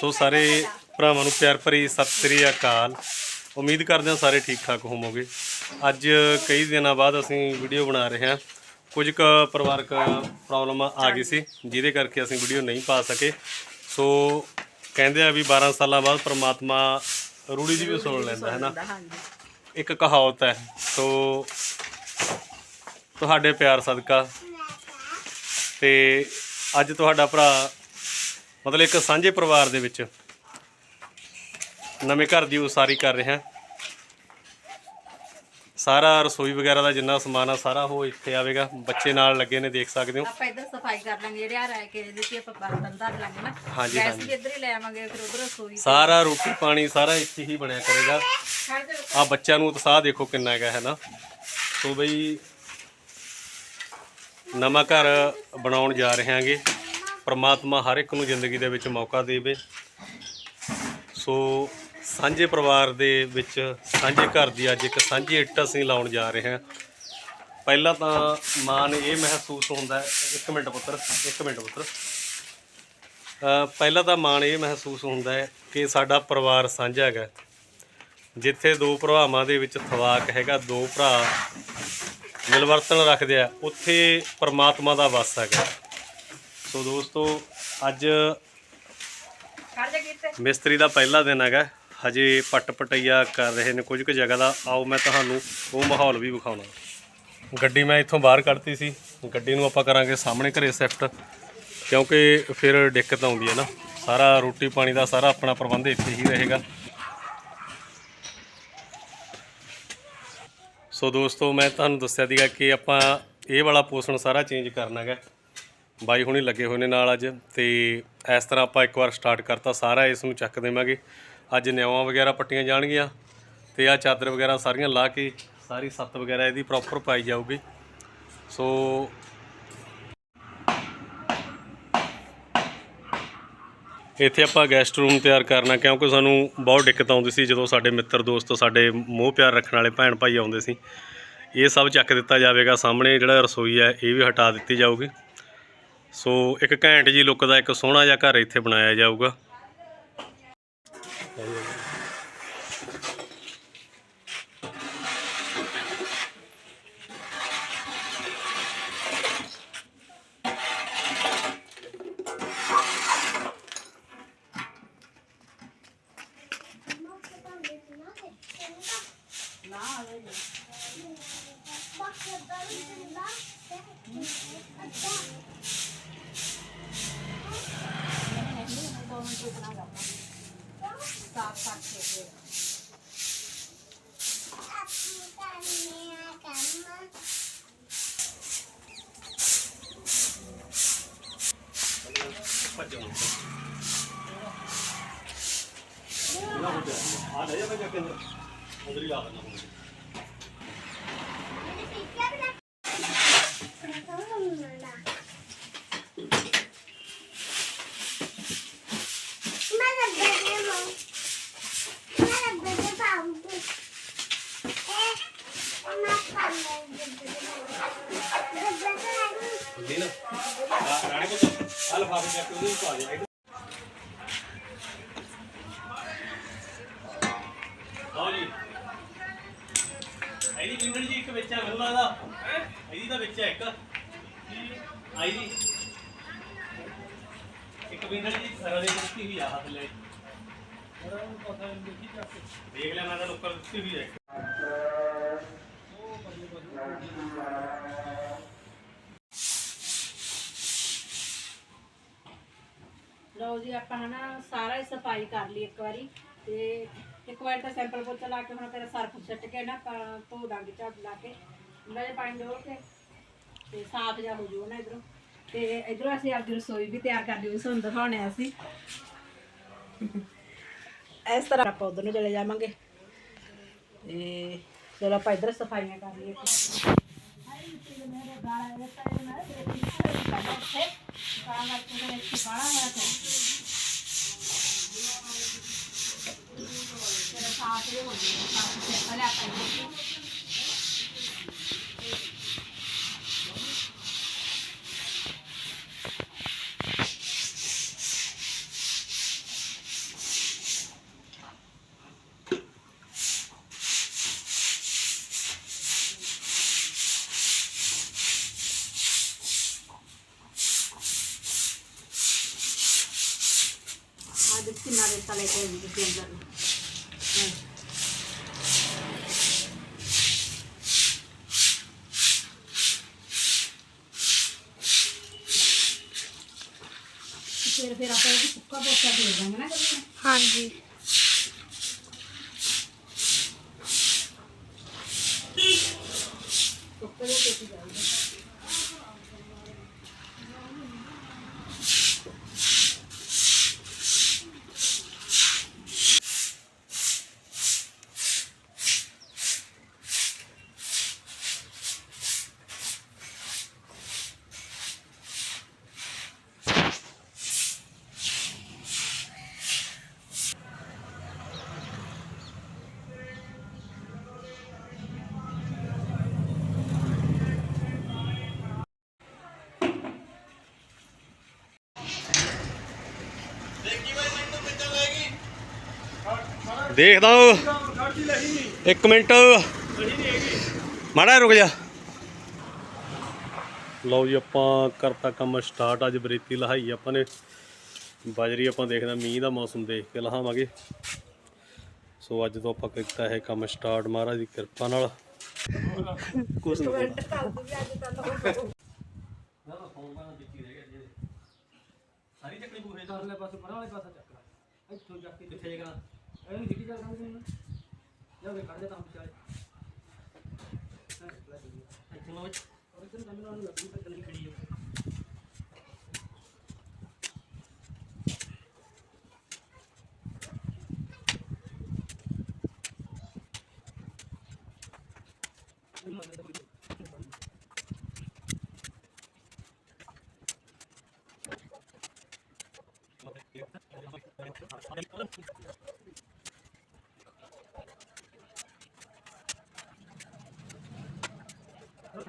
ਸੋ ਸਾਰੇ ਭਰਾਵਾਂ ਨੂੰ ਪਿਆਰ ਭਰੀ ਸਤਿ ਸ੍ਰੀ ਅਕਾਲ। ਉਮੀਦ ਕਰਦੇ ਹਾਂ ਸਾਰੇ ਠੀਕ ਠਾਕ ਹੋਵੋਗੇ। ਅੱਜ ਕਈ ਦਿਨਾਂ ਬਾਅਦ ਅਸੀਂ ਵੀਡੀਓ ਬਣਾ ਰਹੇ ਹਾਂ। ਕੁਝ ਕੁ ਪਰਿਵਾਰਕ ਪ੍ਰੋਬਲਮ ਆ ਗਈ ਸੀ ਜਿਹਦੇ ਕਰਕੇ ਅਸੀਂ ਵੀਡੀਓ ਨਹੀਂ ਪਾ ਸਕੇ। ਸੋ ਕਹਿੰਦੇ ਆ ਵੀ 12 ਸਾਲਾਂ ਬਾਅਦ ਪ੍ਰਮਾਤਮਾ ਰੂੜੀ ਦੀ ਵੀ ਸੁਣ ਲੈਂਦਾ ਹੈ ਨਾ ਇੱਕ ਕਹਾਵਤ ਹੈ ਸੋ ਤੁਹਾਡੇ ਪਿਆਰ ਸਦਕਾ। ਤੇ ਅੱਜ ਤੁਹਾਡਾ ਭਰਾ ਮਤਲਬ ਇੱਕ ਸਾਂਝੇ ਪਰਿਵਾਰ ਦੇ ਵਿੱਚ ਨਵੇਂ ਘਰ ਦੀ ਉਸਾਰੀ ਕਰ ਰਿਹਾ। ਸਾਰਾ ਰਸੋਈ ਵਗੈਰਾ ਦਾ ਜਿੰਨਾ ਸਮਾਨ ਆ ਸਾਰਾ ਉਹ ਇੱਥੇ ਆਵੇਗਾ। ਬੱਚੇ ਨਾਲ ਲੱਗੇ ਨੇ ਦੇਖ ਸਕਦੇ ਹੋ। ਆਪਾਂ ਇੱਧਰ ਸਫ਼ਾਈ ਕਰ ਲਾਂਗੇ ਜਿਹੜੇ ਆ ਰਹਿ ਕੇ ਇਹਦੇ ਤੇ ਆਪਾਂ ਬਰਤਨ ਧਰ ਲਾਂਗੇ ਨਾ। ਹਾਂਜੀ, ਹਾਂਜੀ। ਇੱਧਰ ਹੀ ਲੈ ਆਵਾਂਗੇ ਫਿਰ ਉਧਰ ਰਸੋਈ ਸਾਰਾ ਰੋਟੀ ਪਾਣੀ ਸਾਰਾ ਇੱਥੇ ਹੀ ਬਣਿਆ ਕਰੇਗਾ। ਆ ਬੱਚਿਆਂ ਨੂੰ ਉਤਸ਼ਾਹ ਦੇਖੋ ਕਿੰਨਾ ਹੈਗਾ ਹੈ ਨਾ? ਸੋ ਬਈ ਨਵਾਂ ਘਰ ਬਣਾਉਣ ਜਾ ਰਹੇ ਹਾਂਗੇ। ਪਰਮਾਤਮਾ ਹਰ ਇੱਕ ਨੂੰ ਜ਼ਿੰਦਗੀ ਦੇ ਵਿੱਚ ਮੌਕਾ ਦੇਵੇ। ਸੋ ਸਾਂਝੇ ਪਰਿਵਾਰ ਦੇ ਵਿੱਚ ਸਾਂਝੇ ਘਰ ਦੀ ਅੱਜ ਇੱਕ ਸਾਂਝੀ ਇੱਟ ਅਸੀਂ ਲਾਉਣ ਜਾ ਰਹੇ ਹਾਂ। ਪਹਿਲਾਂ ਤਾਂ ਮਾਨ ਇਹ ਮਹਿਸੂਸ ਹੁੰਦਾ ਹੈ, ਇੱਕ ਮਿੰਟ ਪੁੱਤਰ, ਇੱਕ ਮਿੰਟ ਪੁੱਤਰ। ਪਹਿਲਾਂ ਤਾਂ ਮਾਣ ਇਹ ਮਹਿਸੂਸ ਹੁੰਦਾ ਹੈ ਕਿ ਸਾਡਾ ਪਰਿਵਾਰ ਸਾਂਝਾ ਹੈਗਾ ਜਿੱਥੇ ਦੋ ਭਰਾਵਾਂ ਦੇ ਵਿੱਚ ਥਵਾਕ ਹੈਗਾ, ਦੋ ਭਰਾ ਮਿਲਵਰਤਨ ਰੱਖਦੇ ਆ, ਉੱਥੇ ਪਰਮਾਤਮਾ ਦਾ ਵਾਸ ਹੈਗਾ। ਸੋ ਦੋਸਤੋ ਅੱਜ ਮਿਸਤਰੀ ਦਾ ਪਹਿਲਾ ਦਿਨ ਹੈਗਾ। ਹਜੇ ਪੱਟ ਪਟਈਆ ਕਰ ਰਹੇ ਨੇ ਕੁਝ ਕੁ ਜਗ੍ਹਾ ਦਾ। ਆਓ ਮੈਂ ਤੁਹਾਨੂੰ ਉਹ ਮਾਹੌਲ ਵੀ ਵਿਖਾਉਣਾ। ਗੱਡੀ ਮੈਂ ਇੱਥੋਂ ਬਾਹਰ ਕੱਢਤੀ ਸੀ। ਗੱਡੀ ਨੂੰ ਆਪਾਂ ਕਰਾਂਗੇ ਸਾਹਮਣੇ ਘਰੇ ਸ਼ਿਫਟ। ਕਿਉਂਕਿ ਫਿਰ ਦਿੱਕਤ ਆਉਂਦੀ ਹੈ ਨਾ। ਸਾਰਾ ਰੋਟੀ ਪਾਣੀ ਦਾ ਸਾਰਾ ਆਪਣਾ ਪ੍ਰਬੰਧ ਇੱਥੇ ਹੀ ਰਹੇਗਾ। ਸੋ ਦੋਸਤੋ ਮੈਂ ਤੁਹਾਨੂੰ ਦੱਸਿਆ ਸੀਗਾ ਕਿ ਆਪਾਂ ਇਹ ਵਾਲਾ ਪੋਸ਼ਣ ਸਾਰਾ ਚੇਂਜ ਕਰਨਾ ਹੈਗਾ। ਬਾਈ ਹੁਣੀ ਲੱਗੇ ਹੋਏ ਨੇ ਨਾਲ ਅੱਜ ਤੇ ਇਸ ਤਰ੍ਹਾਂ ਆਪਾਂ ਇੱਕ ਵਾਰ ਸਟਾਰਟ ਕਰਤਾ, ਸਾਰਾ ਇਸ ਨੂੰ ਚੱਕ ਦੇਵਾਂਗੇ। ਅੱਜ ਨਿਆਵਾਂ ਵਗੈਰਾ ਪੱਟੀਆਂ ਜਾਣਗੀਆਂ ਤੇ ਆ ਚਾਦਰ ਵਗੈਰਾ ਸਾਰੀਆਂ ਲਾ ਕੇ ਸਾਰੀ ਸੱਤ ਵਗੈਰਾ ਇਹਦੀ ਪ੍ਰੋਪਰ ਪਾਈ ਜਾਊਗੀ। ਸੋ ਇੱਥੇ ਆਪਾਂ ਗੈਸਟ ਰੂਮ ਤਿਆਰ ਕਰਨਾ, ਕਿਉਂਕਿ ਸਾਨੂੰ ਬਹੁਤ ਦਿੱਕਤ ਆਉਂਦੀ ਸੀ ਜਦੋਂ ਸਾਡੇ ਮਿੱਤਰ, ਦੋਸਤ, ਸਾਡੇ ਮੋਹ ਪਿਆਰ ਰੱਖਣ ਵਾਲੇ ਭੈਣ ਭਾਈ ਆਉਂਦੇ ਸੀ। ਇਹ ਸਭ ਚੱਕ ਦਿੱਤਾ ਜਾਵੇਗਾ, ਸਾਹਮਣੇ ਜਿਹੜਾ ਰਸੋਈ ਹੈ, ਇਹ ਵੀ ਹਟਾ ਦਿੱਤੀ ਜਾਊਗੀ। ਸੋ ਇੱਕ ਘੈਂਟ ਜੀ ਲੁੱਕ ਦਾ ਇੱਕ ਸੋਹਣਾ ਜਿਹਾ ਘਰ ਇੱਥੇ ਬਣਾਇਆ ਜਾਊਗਾ। ਆ ਲੈ ਜਾ ਮੈਂ ਚੱਕ ਅੰਦਰ ਉਧਰ ਹੀ ਲਾ ਦੇਣਾ ਹੁੰਦੀ ਨਾ ਆ, ਰਾਣੇ ਕੋਲ ਆ ਲਫਾਫੇ ਚੱਕ ਕੇ ਉਹਦੇ ਵਿੱਚ ਪਾ ਦੇ ਲਓ ਜੀ ਇਹਦੀ ਪਿੰਗਲ ਜੀ ਇੱਕ ਵਿੱਚ ਆ ਮੈਨੂੰ ਲੱਗਦਾ ਹੈ ਇਹਦੀ ਤਾਂ ਵਿੱਚ ਆ ਇੱਕ ਆਈ ਦੀ ਇੱਕ ਪਿੰਗਲ ਜੀ, ਸਾਰਾ ਦੇ ਦਿੱਤੀ ਹੋਈ ਆ ਹੱਥ ਲੈ ਦੇਖ ਲੈ, ਮੈਂ ਤਾਂ ਉੱਪਰ ਦਿੱਤੀ ਹੋਈ ਹੈ ਲਓ ਜੀ, ਆਪਾਂ ਹਨਾ ਸਾਰਾ ਹੀ ਸਫ਼ਾਈ ਕਰ ਲਈ ਇੱਕ ਵਾਰੀ। ਤੇ ਇੱਕ ਵਾਰ ਤਾਂ ਸੈਂਪਲ ਪੋਚਾ ਲਾ ਕੇ ਹੁਣ ਤੇਰਾ ਸਰਫ ਛੱਟ ਕੇ ਨਾ ਧੋ ਦਾਂਗੇ ਝਾੜੂ ਲਾ ਕੇ। ਨਾਲੇ ਪਾਣੀ ਡੋਲ ਕੇ, ਤੇ ਸਾਫ਼ ਜਿਹਾ ਹੋ ਜਾਊ ਨਾ ਇਧਰੋਂ। ਤੇ ਇਧਰੋਂ ਅਸੀਂ ਅੱਜ ਰਸੋਈ ਵੀ ਤਿਆਰ ਕਰ ਲਈ ਤੁਹਾਨੂੰ ਦਿਖਾਉਣੇ ਆ ਅਸੀਂ। ਇਸ ਤਰ੍ਹਾਂ ਆਪਾਂ ਉਧਰ ਨੂੰ ਚਲੇ ਜਾਵਾਂਗੇ। ਤੇ ਚਲੋ ਆਪਾਂ ਇਧਰ ਸਫਾਈਆਂ ਕਰ ਲਈਏ। ਸਾਫ਼ ਹੋ ਗਈ ਸਾਫ਼ ਤੇ ਪਹਿਲਾਂ ਆਪਾਂ ਕਿੰਨਾ ਰੇਤਾ ਲੈ ਕੇ ਅੰਦਰ ਫਿਰ ਫਿਰ ਆਪਾਂ ਇਹ ਸੁੱਕਾ ਪੋਚਾ ਫੇਰ ਦਾਂਗੇ ਨਾ ਕਰੀ ਹਾਂਜੀ। ਸੁੱਕੇ ਦੇ ਦੇਖਦਾ ਇੱਕ ਮਿੰਟ। ਮਾੜਾ ਰੁਕ ਜਾ। ਲਓ ਜੀ, ਆਪਾਂ ਕਰਤਾ ਕੰਮ ਸਟਾਰਟ। ਅੱਜ ਬਰੇਤੀ ਲਹਾਈ ਆਪਾਂ ਨੇ। ਬਾਜਰੀ ਆਪਾਂ ਦੇਖਦਾ ਮੀਂਹ ਦਾ ਮੌਸਮ ਦੇਖ ਕੇ ਲਹਾਵਾਂਗੇ। ਸੋ ਅੱਜ ਤੋਂ ਆਪਾਂ ਕੀਤਾ ਹੈ ਕੰਮ ਸਟਾਰਟ। ਮਹਾਰਾਜ ਦੀ ਕਿਰਪਾ ਨਾਲ। ਕੁਛ ਨਹੀਂ ਸਾਰੀ ਚੱਕਣੀ ਬੂਹੇ ਦਾ ਪਰਲੇ ਪਾਸੇ ਪਰਾਂ ਵਾਲੇ ਪਾਸੇ ਚੱਕ ਇੱਥੋਂ ਚੱਕ ਕੇ ਕਿੱਥੇ ਜਗਣਾ ਇਹਨੂੰ ਜਿੱਡੀ ਚੱਲ ਕੰਮ ਨੂੰ ਜਾਵੇ ਕੱਢ ਦੇ ਕੰਮ ਚਾਲੇ ਇੱਥੇ ਨਾ ਵਿੱਚ ਔਰ ਇੱਥੇ ਕੰਮ ਨਾਲ ਲੱਗੀ ਤਾਂ ਗਲੀ ਖੜੀ ਹੈ 어,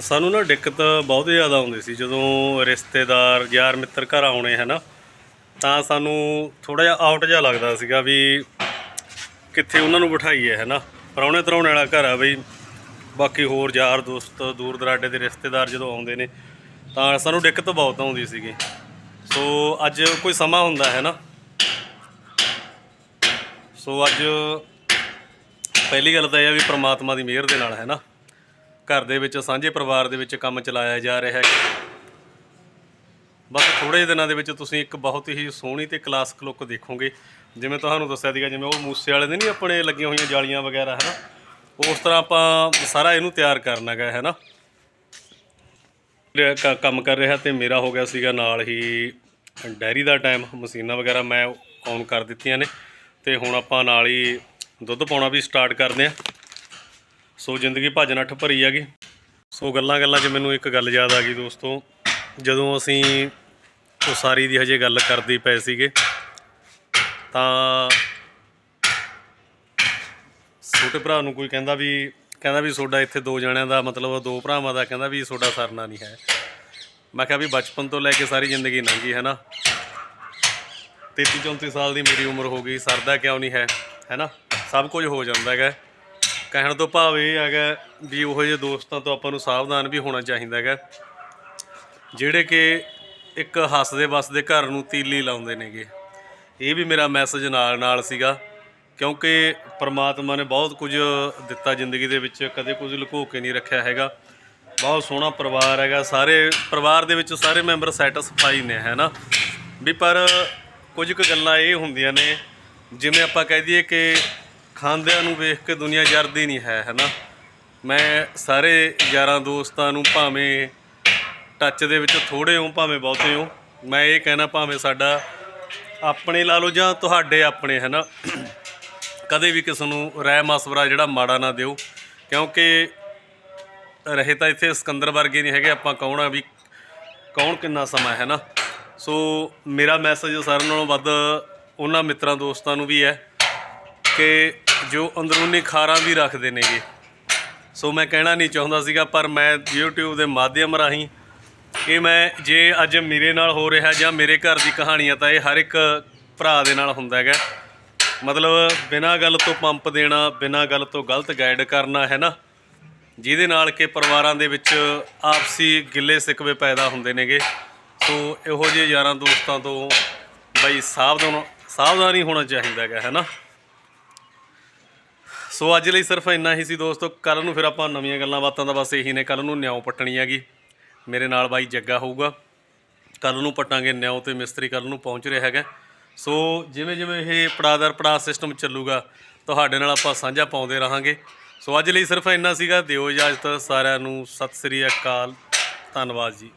ਸਾਨੂੰ ਨਾ ਦਿੱਕਤ ਬਹੁਤ ਜ਼ਿਆਦਾ ਆਉਂਦੀ ਸੀ ਜਦੋਂ ਰਿਸ਼ਤੇਦਾਰ ਯਾਰ ਮਿੱਤਰ ਘਰ ਆਉਣੇ ਹਨਾ ਤਾਂ ਸਾਨੂੰ ਥੋੜਾ ਜਿਹਾ ਆਊਟ ਜਿਹਾ ਲੱਗਦਾ ਸੀਗਾ ਵੀ ਕਿੱਥੇ ਉਹਨਾਂ ਨੂੰ ਬਿਠਾਈਏ, ਹੈ ਨਾ? ਪਰੌਣੇ ਤਰਾਉਣੇ ਵਾਲਾ ਘਰ ਆ ਬਈ। ਬਾਕੀ ਹੋਰ ਯਾਰ ਦੋਸਤ, ਦੂਰ ਦਰਾਡੇ ਦੇ ਰਿਸ਼ਤੇਦਾਰ ਜਦੋਂ ਆਉਂਦੇ ਨੇ, ਤਾਂ ਸਾਨੂੰ ਦਿੱਕਤ ਬਹੁਤ ਆਉਂਦੀ ਸੀਗੀ। ਸੋ ਅੱਜ ਕੋਈ ਸਮਾਂ ਹੁੰਦਾ, ਹੈ ਨਾ? ਸੋ ਅੱਜ ਪਹਿਲੀ ਗੱਲ ਤਾਂ ਇਹ ਆ ਵੀ ਪ੍ਰਮਾਤਮਾ ਦੀ ਮਿਹਰ ਦੇ ਨਾਲ, ਹੈ ਨਾ? ਘਰ ਦੇ ਵਿੱਚ, ਸਾਂਝੇ ਪਰਿਵਾਰ ਦੇ ਵਿੱਚ ਕੰਮ ਚਲਾਇਆ ਜਾ ਰਿਹਾ ਹੈ। ਬਸ ਥੋੜੇ ਜਿਹੇ ਦਿਨਾਂ ਦੇ ਵਿੱਚ ਤੁਸੀਂ ਇੱਕ ਬਹੁਤ ਹੀ ਸੋਹਣੀ ਤੇ ਕਲਾਸਿਕ ਲੁੱਕ ਦੇਖੋਗੇ। ਜਿਵੇਂ ਤੁਹਾਨੂੰ ਦੱਸਿਆ ਸੀਗਾ, ਜਿਵੇਂ ਉਹ ਮੂਸੇ ਵਾਲੇ ਦੇ ਨਹੀਂ ਆਪਣੇ ਲੱਗੀਆਂ ਹੋਈਆਂ ਜਾਲੀਆਂ ਵਗੈਰਾ ਹੈ ਨਾ ਉਸ ਤਰ੍ਹਾਂ ਆਪਾਂ ਸਾਰਾ ਇਹਨੂੰ ਤਿਆਰ ਕਰਨਾ ਹੈਗਾ ਹੈ ਨਾ ਕ- ਕੰਮ ਕਰ ਰਿਹਾ ਤੇ ਮੇਰਾ ਹੋ ਗਿਆ ਸੀਗਾ ਨਾਲ ਹੀ ਡੈਰੀ ਦਾ ਟਾਈਮ ਮਸ਼ੀਨਾਂ ਵਗੈਰਾ ਮੈਂ ਔਨ ਕਰ ਦਿੱਤੀਆਂ ਨੇ। ਤੇ ਹੁਣ ਆਪਾਂ ਨਾਲ ਹੀ ਦੁੱਧ ਪਾਉਣਾ ਵੀ ਸਟਾਰਟ ਕਰਦੇ ਆਂ ਸੋ ਜ਼ਿੰਦਗੀ ਭੱਜ ਨੱਠ ਭਰੀ ਹੈਗੀ। ਸੋ ਗੱਲਾਂ ਗੱਲਾਂ 'ਚ ਮੈਨੂੰ ਇੱਕ ਗੱਲ ਯਾਦ ਆ ਗਈ ਦੋਸਤੋ। ਜਦੋਂ ਅਸੀਂ ਉਸਾਰੀ ਦੀ ਹਜੇ ਗੱਲ ਕਰਦੇ ਪਏ ਸੀਗੇ। ਤਾਂ ਛੋਟੇ ਭਰਾ ਨੂੰ ਕੋਈ ਕਹਿੰਦਾ ਵੀ ਕਹਿੰਦਾ ਵੀ ਤੁਹਾਡਾ ਇੱਥੇ ਦੋ ਜਣਿਆਂ ਦਾ ਮਤਲਬ ਦੋ ਭਰਾਵਾਂ ਦਾ ਕਹਿੰਦਾ ਵੀ ਤੁਹਾਡਾ ਸਰਨਾ ਨਹੀਂ ਹੈ। ਮੈਂ ਕਿਹਾ ਵੀ ਬਚਪਨ ਤੋਂ ਲੈ ਕੇ ਸਾਰੀ ਜ਼ਿੰਦਗੀ ਲੰਘੀ, ਹੈ ਨਾ? 33 34 ਸਾਲ ਦੀ ਮੇਰੀ ਉਮਰ ਹੋ ਗਈ, ਸਰਦਾ ਕਿਉਂ ਨਹੀਂ ਹੈ ਹੈ ਨਾ? ਸਭ ਕੁਝ ਹੋ ਜਾਂਦਾ ਹੈਗਾ। ਕਹਿਣ ਤੋਂ ਭਾਵ ਇਹ ਹੈਗਾ ਵੀ ਉਹੋ ਜਿਹੇ ਦੋਸਤਾਂ ਤੋਂ ਆਪਾਂ ਨੂੰ ਸਾਵਧਾਨ ਵੀ ਹੋਣਾ ਚਾਹੀਦਾ ਹੈਗਾ। ਜਿਹੜੇ ਕਿ ਇੱਕ ਹੱਸਦੇ ਵਸਦੇ ਘਰ ਨੂੰ ਤੀਲੀ ਲਾਉਂਦੇ ਨੇਗੇ। ਇਹ ਵੀ ਮੇਰਾ ਮੈਸੇਜ ਨਾਲ ਨਾਲ ਸੀਗਾ, ਕਿਉਂਕਿ ਪ੍ਰਮਾਤਮਾ ਨੇ ਬਹੁਤ ਕੁਝ ਦਿੱਤਾ ਜ਼ਿੰਦਗੀ ਦੇ ਵਿੱਚ, ਕਦੇ ਕੁਝ ਲੁਕੋ ਕੇ ਨਹੀਂ ਰੱਖਿਆ ਹੈਗਾ। ਬਹੁਤ ਸੋਹਣਾ ਪਰਿਵਾਰ ਹੈਗਾ, ਸਾਰੇ ਪਰਿਵਾਰ ਦੇ ਵਿੱਚ ਸਾਰੇ ਮੈਂਬਰ ਸੈਟੀਸਫਾਈ ਨੇ, ਹੈ ਨਾ? ਵੀ ਪਰ ਕੁਝ ਕੁ ਗੱਲਾਂ ਇਹ ਹੁੰਦੀਆਂ ਨੇ, ਜਿਵੇਂ ਆਪਾਂ ਕਹਿ ਦਈਏ ਕਿ ਖਾਂਦਿਆਂ ਨੂੰ ਵੇਖ ਕੇ ਦੁਨੀਆ ਜਰਦੀ ਨਹੀਂ ਹੈ ਹੈਨਾ ਮੈਂ ਸਾਰੇ ਯਾਰਾਂ ਦੋਸਤਾਂ ਨੂੰ ਭਾਵੇਂ ਟੱਚ ਦੇ ਵਿੱਚ ਥੋੜੇ ਹੋ ਭਾਵੇਂ ਬਹੁਤੇ ਹੋ ਮੈਂ ਇਹ ਕਹਿਣਾ ਭਾਵੇਂ ਸਾਡਾ ਆਪਣੇ ਲਾ ਲਓ ਜਾਂ ਤੁਹਾਡੇ ਆਪਣੇ, ਹੈ ਨਾ? ਕਦੇ ਵੀ ਕਿਸੇ ਨੂੰ ਰਾਏ ਮਸਵਰਾ ਜਿਹੜਾ ਮਾੜਾ ਨਾ ਦਿਓ, ਕਿਉਂਕਿ ਰਹੇ ਤਾਂ ਇੱਥੇ ਸਿਕੰਦਰ ਵਰਗੇ ਨਹੀਂ ਹੈਗੇ, ਆਪਾਂ ਕੌਣ ਆ ਵੀ ਕੌਣ ਕਿੰਨਾ ਸਮਾਂ, ਹੈ ਨਾ? ਸੋ ਮੇਰਾ ਮੈਸੇਜ ਸਾਰਿਆਂ ਨਾਲੋਂ ਵੱਧ ਉਹਨਾਂ ਮਿੱਤਰਾਂ ਦੋਸਤਾਂ ਨੂੰ ਵੀ ਹੈ ਕਿ ਜੋ ਅੰਦਰੂਨੀ ਖਾਰਾਂ ਵੀ ਰੱਖਦੇ ਨੇਗੇ। ਸੋ ਮੈਂ ਕਹਿਣਾ ਨਹੀਂ ਚਾਹੁੰਦਾ ਸੀਗਾ, ਪਰ ਮੈਂ YouTube ਦੇ ਮਾਧਿਅਮ ਰਾਹੀਂ ਇਹ ਮੈਂ ਜੇ ਅੱਜ ਮੇਰੇ ਨਾਲ ਹੋ ਰਿਹਾ ਜਾਂ ਮੇਰੇ ਘਰ ਦੀ ਕਹਾਣੀ ਆ ਤਾਂ ਇਹ ਹਰ ਇੱਕ ਭਰਾ ਦੇ ਨਾਲ ਹੁੰਦਾ ਹੈਗਾ। ਮਤਲਬ ਬਿਨਾਂ ਗੱਲ ਤੋਂ ਪੰਪ ਦੇਣਾ, ਬਿਨਾਂ ਗੱਲ ਤੋਂ ਗਲਤ ਗਾਈਡ ਕਰਨਾ, ਹੈ ਨਾ? ਜਿਹਦੇ ਨਾਲ ਕਿ ਪਰਿਵਾਰਾਂ ਦੇ ਵਿੱਚ ਆਪਸੀ ਗਿੱਲੇ ਸਿਕਵੇ ਪੈਦਾ ਹੁੰਦੇ ਨੇਗੇ। ਸੋ ਇਹੋ ਜਿਹੇ ਯਾਰਾਂ ਦੋਸਤਾਂ ਤੋਂ ਬਈ ਸਾਵਧਾਨ, ਸਾਵਧਾਨੀ ਹੋਣਾ ਚਾਹੀਦਾ ਹੈਗਾ, ਹੈ ਨਾ? ਸੋ ਅੱਜ ਲਈ ਸਿਰਫ ਇੰਨਾ ਹੀ ਸੀ ਦੋਸਤੋ। ਕੱਲ ਨੂੰ ਫਿਰ ਆਪਾਂ ਨਵੀਆਂ ਗੱਲਾਂ ਬਾਤਾਂ ਦਾ ਬਸ ਇਹੀ ਨੇ। ਕੱਲ ਨੂੰ ਨਿਆਉ ਪੱਟਣੀ ਹੈਗੀ। ਮੇਰੇ ਨਾਲ ਬਾਈ ਜੱਗਾ ਹੋਊਗਾ। ਕੱਲ ਨੂੰ ਪੱਟਾਂਗੇ ਨਿਆਉ ਤੇ ਮਿਸਤਰੀ ਕੱਲ ਨੂੰ ਪਹੁੰਚ ਰਿਹਾ ਹੈਗਾ। ਸੋ ਜਿਵੇਂ ਜਿਵੇਂ ਇਹ ਪੜਾਦਰ ਪੜਾ ਸਿਸਟਮ ਚੱਲੂਗਾ, ਤੁਹਾਡੇ ਨਾਲ ਆਪਾਂ ਸਾਂਝਾ ਪਾਉਂਦੇ ਰਹਾਂਗੇ। ਸੋ ਅੱਜ ਲਈ ਸਿਰਫ ਇੰਨਾ ਸੀਗਾ। ਦਿਓ ਇਜਾਜ਼ਤ ਸਾਰਿਆਂ ਨੂੰ। ਸਤਿ ਸ੍ਰੀ ਅਕਾਲ। ਧੰਨਵਾਦ ਜੀ।